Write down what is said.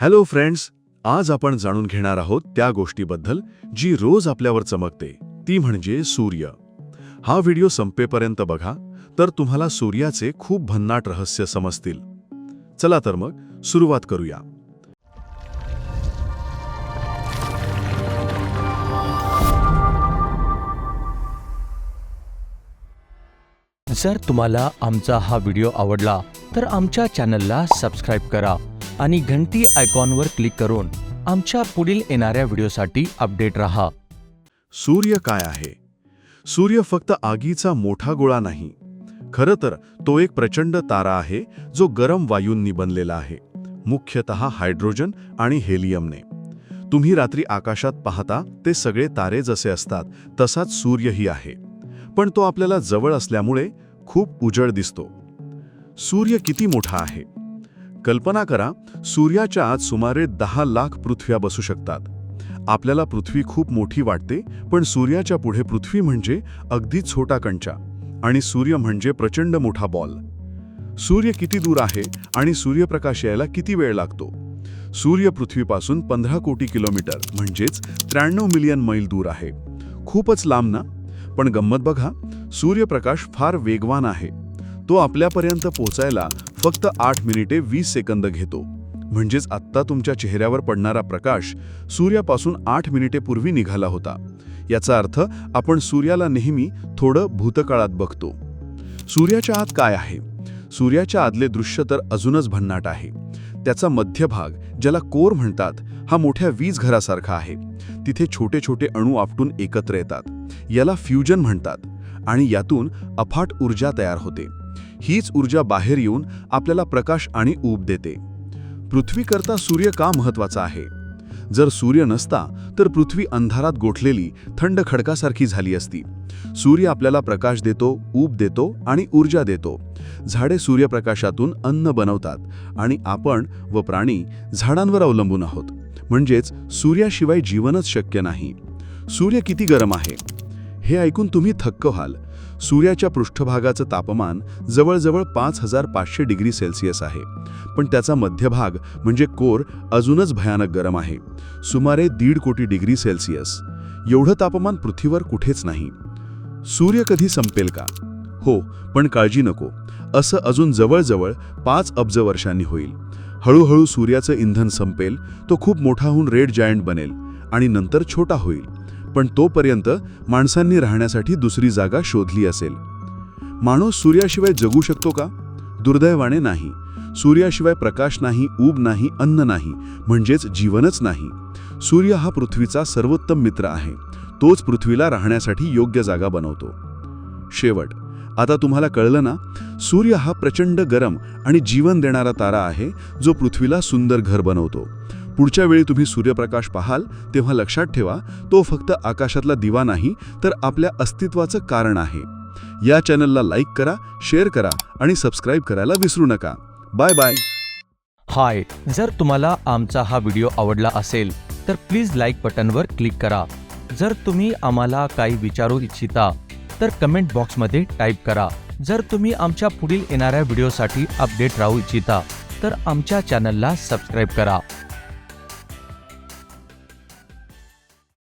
Hello friends आज आपण जाणून घेणार आहोत त्या गोष्टीबद्दल जी रोज आपल्यावर चमकते ती म्हणजे सूर्य. हा व्हिडिओ संपेपर्यंत बघा तर तुम्हाला सूर्याचे खूप भन्नाट रहस्य समजतील. चला तर मग सुरुवात करूया. जर तुम्हाला आमचा हा व्हिडिओ आवडला तर आमच्या चॅनलला सबस्क्राईब करा. आणि घंटी आयकॉनवर क्लिक करून आमच्या पुढील येणाऱ्या व्हिडिओसाठी अपडेट रहा. सूर्य काय आहे? सूर्य फक्त आगीचा मोठा गोळा नाही. खरं तर तो एक प्रचंड तारा आहे जो गरम वायूंनी बनलेला आहे मुख्यतः हायड्रोजन आणि हेलियमने. तुम्ही रात्री आकाशात पाहता ते सगळे तारे जसे असतात तसाच सूर्यही आहे. पण तो आपल्याला जवळ असल्यामुळे खूप उजळ दिसतो. सूर्य किती मोठा आहे? कल्पना करा सूर्याच्या आत सुमारे दहा लाख पृथ्व्या बसू शकतात. आपल्याला पृथ्वी खूप मोठी वाटते पण सूर्याच्या पुढे पृथ्वी म्हणजे अगदी छोटा कंचा आणि सूर्य म्हणजे प्रचंड मोठा बॉल. सूर्य किती दूर आहे आणि सूर्यप्रकाश यायला किती वेळ लागतो? सूर्य पृथ्वीपासून पंधरा कोटी किलोमीटर म्हणजेच त्र्याण्णव मिलियन मैल दूर आहे. खूपच लांब ना? पण गंमत बघा सूर्यप्रकाश फार वेगवान आहे. तो आपल्यापर्यंत पोचायला फक्त आठ मिनिटे वीस सेकंद घेतो. म्हणजेच आत्ता तुमच्या चेहऱ्यावर पडणारा प्रकाश सूर्यापासून आठ मिनिटे पूर्वी निघाला होता. याचा अर्थ आपण सूर्याला नेहमी थोडं भूतकाळात बघतो. सूर्याच्या आत काय आहे? सूर्याच्या आतले दृश्य तर अजूनच भन्नाट आहे. त्याचा मध्यभाग ज्याला कोर म्हणतात हा मोठ्या वीज घरासारखा आहे. तिथे छोटे छोटे अणू आपटून एकत्र येतात. याला फ्युजन म्हणतात आणि यातून अफाट ऊर्जा तयार होते. हीच ऊर्जा बाहेर येऊन आपल्याला प्रकाश आणि ऊब देते. पृथ्वीकरता सूर्य का महत्त्वाचा आहे? जर सूर्य नसता तर पृथ्वी अंधारात गोठलेली थंड खडकासारखी झाली असती. सूर्य आपल्याला प्रकाश देतो ऊब देतो आणि ऊर्जा देतो. झाडे सूर्यप्रकाशातून अन्न बनवतात आणि आपण व प्राणी झाडांवर अवलंबून आहोत. म्हणजेच सूर्याशिवाय जीवनच शक्य नाही. सूर्य किती गरम आहे? हे ऐकून तुम्ही थक्क व्हाल. सूर्याच्या पृष्ठभागाचं तापमान जवळजवळ पाच हजार पाचशे डिग्री सेल्सिअस आहे. पण त्याचा मध्यभाग म्हणजे कोर अजूनच भयानक गरम आहे. सुमारे दीड कोटी डिग्री सेल्सिअस. एवढं तापमान पृथ्वीवर कुठेच नाही. सूर्य कधी संपेल का? हो पण काळजी नको. असं अजून जवळजवळ पाच अब्ज वर्षांनी होईल. हळूहळू सूर्याचं इंधन संपेल तो खूप मोठा होऊन रेड जायंट बनेल आणि नंतर छोटा होईल. पण तोपर्यंत माणसांनी राहण्यासाठी दुसरी जागा शोधली असेल. माणूस सूर्याशिवाय जगू शकतो का? दुर्दैवाने नाही. सूर्याशिवाय प्रकाश नाही ऊब नाही अन्न नाही म्हणजेच जीवनच नाही. सूर्य हा पृथ्वीचा सर्वोत्तम मित्र आहे. तोच पृथ्वीला राहण्यासाठी योग्य जागा बनवतो. शेवट आता तुम्हाला कळलं ना? सूर्य हा प्रचंड गरम आणि जीवन देणारा तारा आहे जो पृथ्वीला सुंदर घर बनवतो. पुढच्या वेळी तुम्ही सूर्यप्रकाश पाहाल तेव्हा लक्षात ठेवा तो फक्त आकाशातला दिवा नाही तर आपल्या अस्तित्वाचं कारण आहे. या चॅनलला लाईक करा शेअर करा आणि सबस्क्राईब करायला विसरू नका. Bye bye. हाय जर तुम्हाला आमचा हा व्हिडिओ आवडला असेल तर प्लीज लाईक बटनवर क्लिक करा. जर तुम्ही आम्हाला काही विचारू इच्छिता तर कमेंट बॉक्समध्ये टाईप करा. जर तुम्ही आमच्या पुढील येणाऱ्या व्हिडिओसाठी अपडेट राहू इच्छिता तर आमच्या चॅनलला सबस्क्राईब करा.